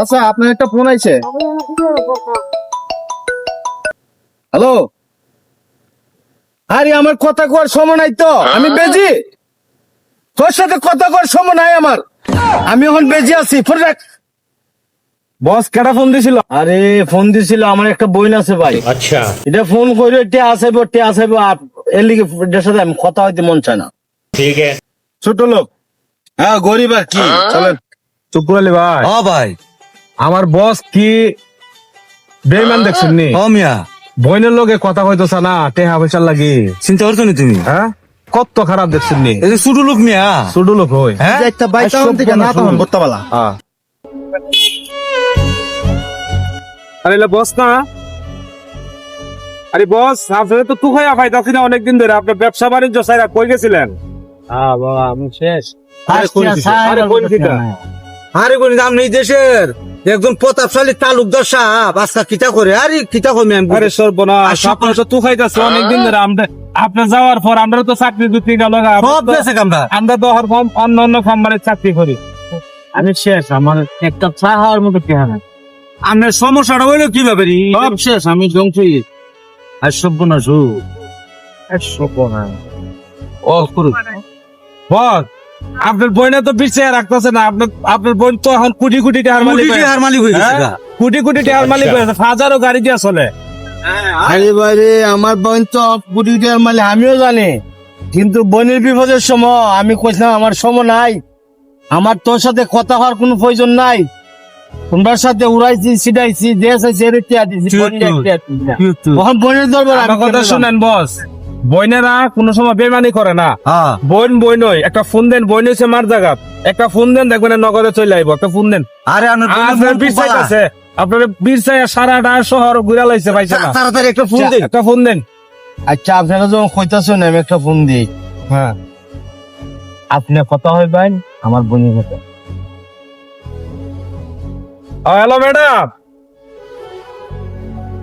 আচ্ছা আপনার একটা ফোন আইছে। হ্যালো আরে আমার কথা কোয়ার সময় নাই তো। আমি বেজি। তোর সাথে কথা সময় নাই আমার। আমি এখন বেজি আছি। ফোন রাখ। বস কেটা ফোন দিছিল? আরে ফোন দিছিল আমার একটা বই আছে ভাই। আচ্ছা। এটা ফোন করে টে আসাইব টে আসাইব এর লিগে সাথে আমি কথা হইতে মন চায় না। ঠিক আছে। ছোট লোক। হ্যাঁ গরিব আর কি। হ্যাঁ? চলেন। চুপ ভাই। ও ভাই। আমার বস কি বেমান দেখছেন নি? ও মিয়া। বইনের লগে কথা কইতেছ না টেহা পয়সা লাগি। চিন্তা করছ নি তুমি? হ্যাঁ? কত খারাপ দেখছেন নি? এই যে ছোট লোক মিয়া। ছোট লোক হই। হ্যাঁ? একটা বাইক তখন থেকে না তখন হ্যাঁ। আরে বস না। আরে বস আপনারা তো তুখাইয়া খাইতাছি না অনেকদিন ধরে। আপনার ব্যবসা বাণিজ্য সাইরা কই গেছিলেন? হ্যাঁ বাবা আমি শেষ। আরে কোন দিকে? আরে কোন দিকে? আরে কোন দাম নেই দেশের? একজন প্রতাপশালী তালুকদার সাহেব আজকা কিতা করে? আরে কিতা করি আমি আরে সর্বনাশ আপনারা তো তুখাইতাছে অনেকদিন ধরে আমরা আপনি যাওয়ার পর আমরা তো চাকরি দু তিনটা লগা সব বেছে কামটা আমরা? তো হর ফর্ম অন্য অন্য কোম্পানির চাকরি করি। আমি শেষ আমার একটা চা খাওয়ার মতো কেহা নাই আপনার সমস্যাটা হইল কীভাবে রে? সব শেষ আমি গেছি। আর সব্যনাশ হু সব্যনাশ ও করু বস আপনার বইনে তো পিছিয়ে রাখতেছে না আপনার আপনার বোন তো এখন কোটি কোটি টাকার মালিক হয়ে- টাকার মালিক হয়ে গেছে হ্যাঁ? কোটি কোটি টাকার মালিক হয়েছে হাজারো গাড়ি দিয়ে চলে। আরে বাইরে আমার বোন তো কোটি টাকার মালে আমিও জানি। কিন্তু বোনের বিপদের সময় আমি কইছিলাম আমার সময় নাই। আমার তোর সাথে কথা হওয়ার কোনো প্রয়োজন নাই। তোমরার সাথে উড়াইছি ছিটাইছি যে চাইছি এর চুপ, বোনের দরবার কথা শুনেন বস। বইনেরা কোনো সময় বেমানি করে না। হ্যাঁ। বইন বই নয় একটা ফোন দেন বই নইছে মার জায়গা একটা ফোন দেন দেখবেন নগদে চলে আইব একটা ফোন দেন। আরে ভালো। আছে আপনার বীর সারাটা শহর ঘুরা লাইছে পাইছে না তাড়াতাড়ি একটা ফোন দে একটা ফোন দেন। আচ্ছা আপনারা যখন কইতাছেন আমি একটা ফোন দিই। হ্যাঁ। আপনি কথা হইবেন আমার বোনের সাথে হ্যালো ম্যাডাম।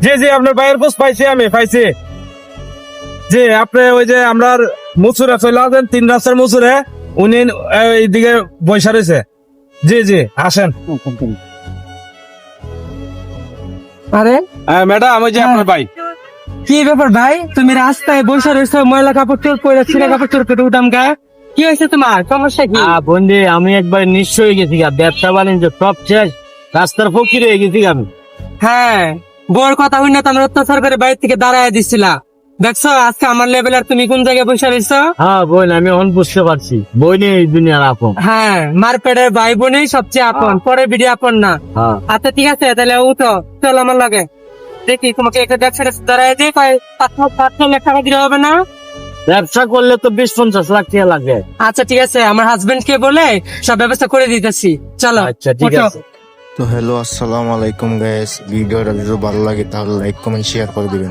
জি জি আপনার ভাইয়ের পোস্ট পাইছি আমি পাইছি। জি আপনি ওই যে আমরা মুসুরে চলে আসেন তিন রাস্তার মুসুরে উনি এইদিকে বৈশা রয়েছে। জি জি আসেন। আরে? হ্যাঁ ম্যাডাম ওই যে আপনার ভাই। কি ব্যাপার ভাই? তুমি রাস্তায় বসে রয়েছো ময়লা কাপড় চোর পরে ছিঁড়া কাপড় চোর করে উঠাম গা। কি হয়েছে তোমার? সমস্যা কি? বন্ধু আমি একবার হয়ে গেছি গা। ব্যবসা বাণিজ্য সব শেষ। রাস্তার ফকির হয়ে গেছি আমি। হ্যাঁ বড় কথা হই না তোমার অত্যাচার করে বাইরে থেকে দাঁড়ায় দিছিলা। দেখছ আজকে আমার লেভেলের তুমি কোন জায়গায় বসে রয়েছো হ্যাঁ বোন আমি এখন বুঝতে পারছি। বই এই দুনিয়ার আপন। হ্যাঁ মার পেটের ভাই বোনই সবচেয়ে আপন পরে বিডি আপন না। হ্যাঁ। আচ্ছা ঠিক আছে তাহলে উঠো চল আমার লাগে। দেখি তোমাকে একটা ব্যবসা দাঁড়ায় দিয়ে কয় পাঁচ পাঁচ লাখ টাকা দিলে হবে না? ব্যবসা করলে তো বিশ পঞ্চাশ লাখ টাকা লাগে। আচ্ছা ঠিক আছে আমার হাজবেন্ড কে বলে সব ব্যবস্থা করে দিতেছি। চলো আচ্ছা ঠিক আছে। তো হ্যালো আসসালামু আলাইকুম গাইস ভিডিওটা যদি ভালো লাগে তাহলে লাইক কমেন্ট শেয়ার করে দিবেন।